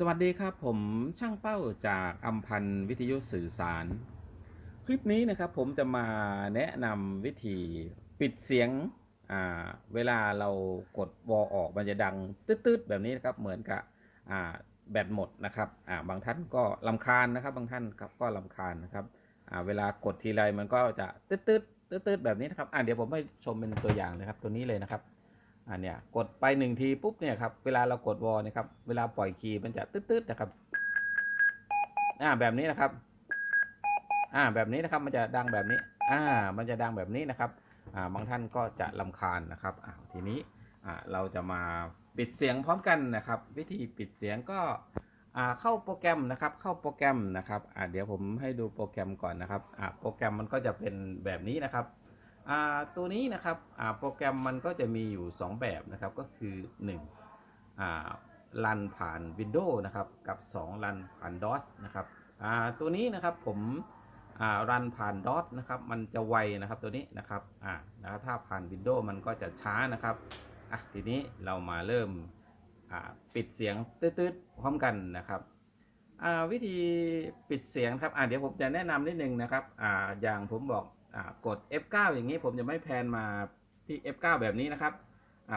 สวัสดีครับผมช่างเป้าจากอัมพันธ์วิทยุสื่อสาร คลิปนี้นะครับผมจะมาแนะนำวิธีปิดเสียงเวลาเรากดวอลออกมันจะดังตืดๆแบบนี้นะครับ เหมือนกับแบตหมดนะครับาบางท่านก็ลำคาญนะครับ บางท่านครับก็ลำคาญนะครับเวลากดทีไรมันก็จะตืดๆตืดๆแบบนี้นะครับเดี๋ยวผมให้ชมเป็นตัวอย่างเลยครับตัวนี้เลยนะครับ อ่าเนี่ยกดไปหนึ่งทีปุ๊บเนี่ยครับเวลาเรากดวอลนะครับเวลาปล่อยคีย์มันจะตืดๆนะครับอ่าแบบนี้นะครับอ่าแบบนี้นะครับมันจะดังแบบนี้อ่ามันจะดังแบบนี้นะครับอ่าบางท่านก็จะลำคาญนะครับอ่าทีนี้อ่าเราจะมาปิดเสียงพร้อมกันนะครับ วิธีปิดเสียงก็อ่าเข้าโปรแกรมนะครับเข้าโปรแกรมนะครับอ่าเดี๋ยวผมให้ดูโปรแกรมก่อนนะครับอ่าโปรแกรมมันก็จะเป็นแบบนี้นะครับ ตัวนี้นะครับโปรแกรมมันก็จะมีอยู่ 2 แบบนะครับก็คือ1อ่ารันผ่าน Windows นะครับกับ2รันผ่าน DOS นะครับตัวนี้นะครับผมรันผ่าน DOS นะครับมันจะไวนะครับตัวนี้นะครับนะครับถ้าผ่าน Windows มันก็จะช้านะครับอะทีนี้เรามาเริ่มปิดเสียงตืดๆพร้อมกันนะครับวิธีปิดเสียงครับเดี๋ยวผมจะแนะนำนิดนึงนะครับออย่างผมบอก กด F9 อย่างนี้ผมจะไม่แพนมาที่ F9 แบบนี้นะครับ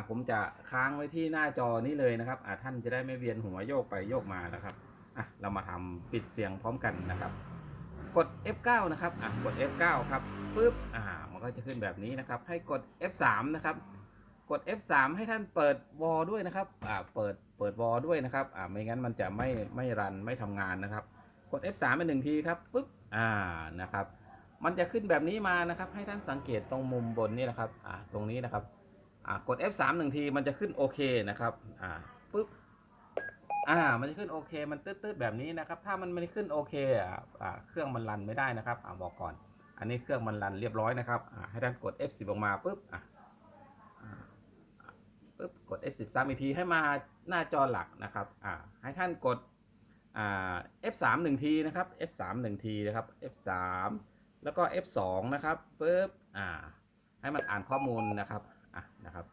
ผมจะค้างไว้ที่หน้าจอนี้เลยนะครับอ่าท่านจะได้ไม่เวียนหัวโยกไปโยกมานะครับเรามาทำปิดเสียงพร้อมกันนะครับ กด F9 นะครับกด F9 ครับปุ๊บมันก็จะขึ้นแบบนี้นะครับ ให้กด F3 นะครับกด F3 ให้ท่านเปิดวอลด้วยนะครับอ่าเปิด เปิดวอลด้วยนะครับอ่าไม่งั้นมันจะไม่ ไม่รัน ไม่ทำงานนะครับ กด F3 ไปหนึ่งทีครับ ปุ๊บ อ่า นะครับ มันจะขึ้นแบบนี้มานะครับ ให้ท่านสังเกตตรงมุมบนนี่นะครับอ่าตรงนี้นะครับอ่ากด F3 หนึ่งทีมันจะขึ้นโอเคนะครับอ่าปุ๊บอ่ามันจะขึ้นโอเค มันตืดๆแบบนี้นะครับ ถ้ามันไม่ขึ้นโอเคอ่าอ่าเครื่องมันรันไม่ได้นะครับอ่าบอกก่อน อันนี้เครื่องมันรันเรียบร้อยนะครับอ่าให้ท่านกด F10 ออกมาปุ๊บอ่าปุ๊บกด F13 อีกทีให้มาหน้าจอหลักนะครับอ่าให้ท่านกดอ่า F3 หนึ่งทีนะครับ F3 หนึ่งทีนะครับ F3 แล้วก็ F2 นะครับปุ๊บอ่า ให้มันอ่านข้อมูลนะครับอะนะครับ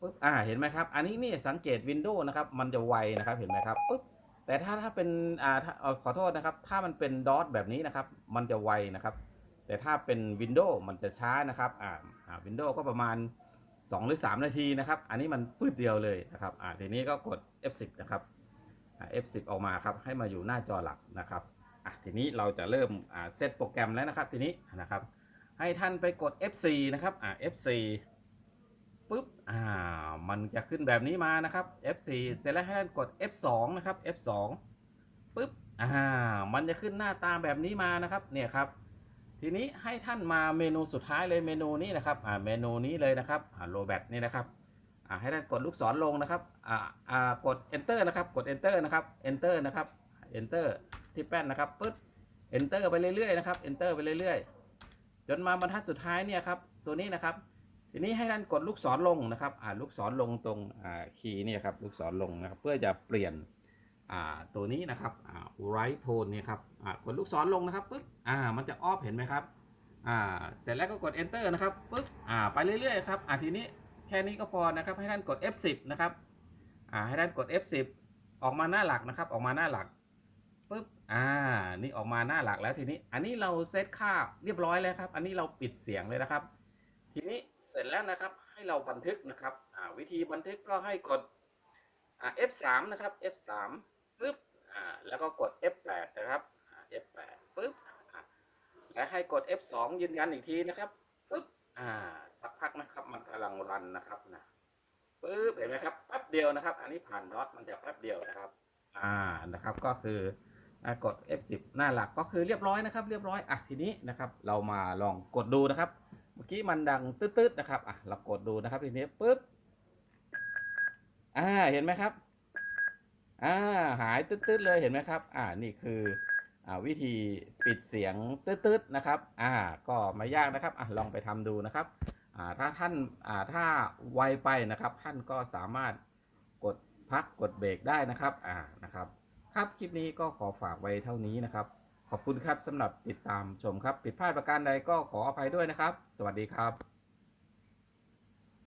ปุ๊บอ่าเห็นไหมครับ อันนี้นี่สังเกต Windows นะครับ มันจะไวนะครับเห็นไหมครับปุ๊บแต่ถ้าถ้าเป็นอ่าถ้าขอโทษนะครับ ถ้ามันเป็น DOS แบบนี้นะครับ มันจะไวนะครับ แต่ถ้าเป็น Windows มันจะช้านะครับอ่าอ่า Windows ก็ประมาณ 2 หรือ 3 นาทีนะครับ อันนี้มันฟืดเดียวเลยนะครับอ่าทีนี้ก็กด F10 นะครับ F10 ออกมาครับ ให้มาอยู่หน้าจอหลักนะครับ อะทีนี้เราจะเริ่มอ่าเซตโปรแกรมแล้วนะครับทีนี้นะครับให้ท่านไปกด F4 นะครับอ่า F4 ปุ๊บอ่ามันจะขึ้นแบบนี้มานะครับ F4 เสร็จแล้วให้ท่านกด F2 นะครับ F2 ปุ๊บอ่ามันจะขึ้นหน้าตาแบบนี้มานะครับเนี่ยครับทีนี้ให้ท่านมาเมนูสุดท้ายเลยเมนูนี้นะครับอ่าเมนูนี้เลยนะครับอ่าโรแบตนี่นะครับอ่าให้ท่านกดลูกศรลงนะครับอ่าอ่ากด enter นะครับกด enter นะครับ enter นะครับ enter ที่แป้นนะครับปึ๊บ enter ไปเรื่อยๆนะครับ enter ไปเรื่อยๆ จนมาบรรทัดสุดท้ายเนี่ยครับตัวนี้นะครับ ทีนี้ให้ท่านกดลูกศรลงนะครับอ่าลูกศรลงตรงอ่าคีย์เนี่ยครับลูกศรลงนะครับเพื่อจะเปลี่ยนอ่าตัวนี้นะครับอ่า right tone เนี่ยครับอ่ากดลูกศรลงนะครับปึ๊บอ่ามันจะออฟเห็นไหมครับอ่าเสร็จแล้วก็กด enter นะครับปึ๊บอ่าไปเรื่อยๆครับอ่าทีนี้แค่นี้ก็พอนะครับให้ท่านกด F10 นะครับอ่าให้ท่านกด F10 ออกมาหน้าหลักนะครับ ออกมาหน้าหลัก ปึ๊บอ่า นี่ออกมาหน้าหลักแล้วทีนี้ อันนี้เราเซตค่าเรียบร้อยแล้วครับ อันนี้เราปิดเสียงเลยนะครับ ทีนี้เสร็จแล้วนะครับ ให้เราบันทึกนะครับอ่าวิธีบันทึกก็ให้กดอ่า F3 นะครับ F3 ปึ๊บอ่าแล้วก็กด F8 นะครับอ่า F8 ปึ๊บอ่าและให้กด F2 ยืนยันอีกทีนะครับปึ๊บอ่าสักพักนะครับมันกำลังรันนะครับนะปึ๊บเห็นไหมครับแป๊บเดียวนะครับ อันนี้ผ่านดอทมันจะแป๊บเดียวนะครับ อ่านะครับก็คือ กด F10 หน้าหลักก็คือเรียบร้อยนะครับ เรียบร้อยอะทีนี้นะครับ เรามาลองกดดูนะครับ เมื่อกี้มันดังตืดๆนะครับอะเรากดดูนะครับทีนี้ปึ๊บอ่าเห็นไหมครับอ่าหายตืดๆเลยเห็นไหมครับ อ่านี่คืออ่าวิธีปิดเสียงตืดๆนะครับ อ่าก็ไม่ยากนะครับอะลองไปทำดูนะครับอ่าถ้าท่านอ่าถ้าไวไปนะครับ ท่านก็สามารถกดพักกดเบรกได้นะครับอ่านะครับ ครับคลิปนี้ก็ขอฝากไว้เท่านี้นะครับ ขอบคุณครับสำหรับติดตามชมครับ ผิดพลาดประการใดก็ขออภัยด้วยนะครับ สวัสดีครับ